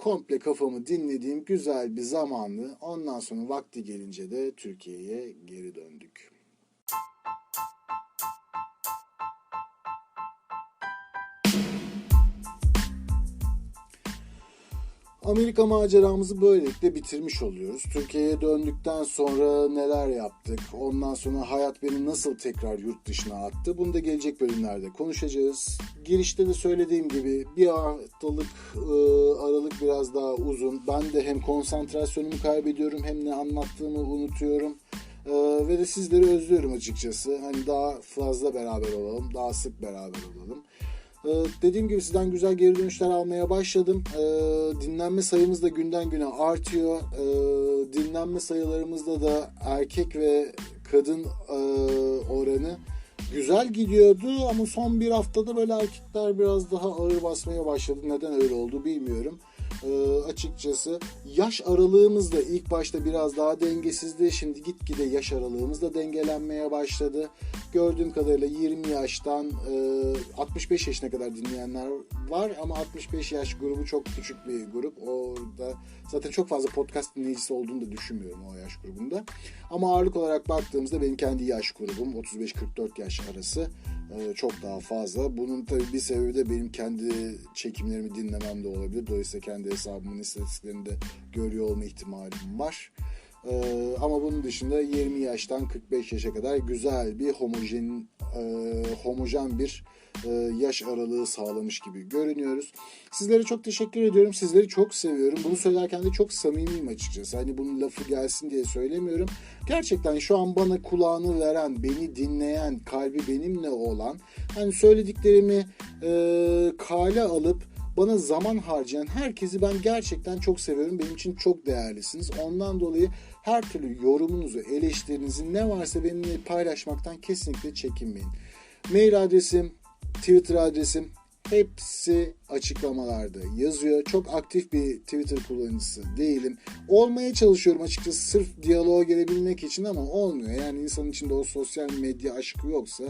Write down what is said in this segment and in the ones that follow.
komple kafamı dinlediğim güzel bir zamandı. Ondan sonra vakti gelince de Türkiye'ye geri döndük. Amerika maceramızı böylelikle bitirmiş oluyoruz. Türkiye'ye döndükten sonra neler yaptık? Ondan sonra hayat beni nasıl tekrar yurt dışına attı? Bunu da gelecek bölümlerde konuşacağız. Girişte de söylediğim gibi bir haftalık e, aralık biraz daha uzun. Ben de hem konsantrasyonumu kaybediyorum hem ne anlattığımı unutuyorum. E, ve de sizleri özlüyorum açıkçası. Hani daha fazla beraber olalım, daha sık beraber olalım. Ee, dediğim gibi sizden güzel geri dönüşler almaya başladım. Ee, dinlenme sayımız da günden güne artıyor. Ee, dinlenme sayılarımızda da erkek ve kadın e, oranı güzel gidiyordu ama son bir haftada böyle erkekler biraz daha ağır basmaya başladı. Neden öyle oldu bilmiyorum. Ee, açıkçası yaş aralığımız da ilk başta biraz daha dengesizdi. Şimdi gitgide yaş aralığımız da dengelenmeye başladı. Gördüğüm kadarıyla 20 yaştan e, 65 yaşına kadar dinleyenler var ama 65 yaş grubu çok küçük bir grup. Orada zaten çok fazla podcast dinleyicisi olduğunu da düşünmüyorum o yaş grubunda. Ama ağırlık olarak baktığımızda benim kendi yaş grubum 35-44 yaş arası e, çok daha fazla. Bunun tabii bir sebebi de benim kendi çekimlerimi dinlemem de olabilir. Dolayısıyla kendi hesabımın istatistiklerini de görüyor olma ihtimalim var. Ee, ama bunun dışında 20 yaştan 45 yaşa kadar güzel bir homojen e, homojen bir e, yaş aralığı sağlamış gibi görünüyoruz. Sizlere çok teşekkür ediyorum. Sizleri çok seviyorum. Bunu söylerken de çok samimiyim açıkçası. Hani bunun lafı gelsin diye söylemiyorum. Gerçekten şu an bana kulağını veren, beni dinleyen, kalbi benimle olan, hani söylediklerimi e, kale alıp bana zaman harcayan herkesi ben gerçekten çok seviyorum. Benim için çok değerlisiniz. Ondan dolayı her türlü yorumunuzu, eleştirinizi ne varsa benimle paylaşmaktan kesinlikle çekinmeyin. Mail adresim, Twitter adresim hepsi açıklamalarda yazıyor. Çok aktif bir Twitter kullanıcısı değilim. Olmaya çalışıyorum açıkçası sırf diyaloğa gelebilmek için ama olmuyor. Yani insanın içinde o sosyal medya aşkı yoksa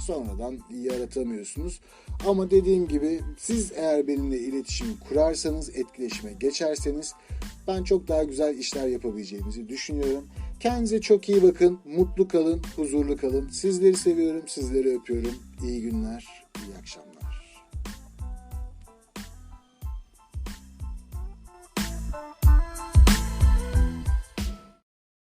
sonradan yaratamıyorsunuz. Ama dediğim gibi siz eğer benimle iletişim kurarsanız, etkileşime geçerseniz ben çok daha güzel işler yapabileceğimizi düşünüyorum. Kendinize çok iyi bakın, mutlu kalın, huzurlu kalın. Sizleri seviyorum, sizleri öpüyorum. İyi günler, iyi akşamlar.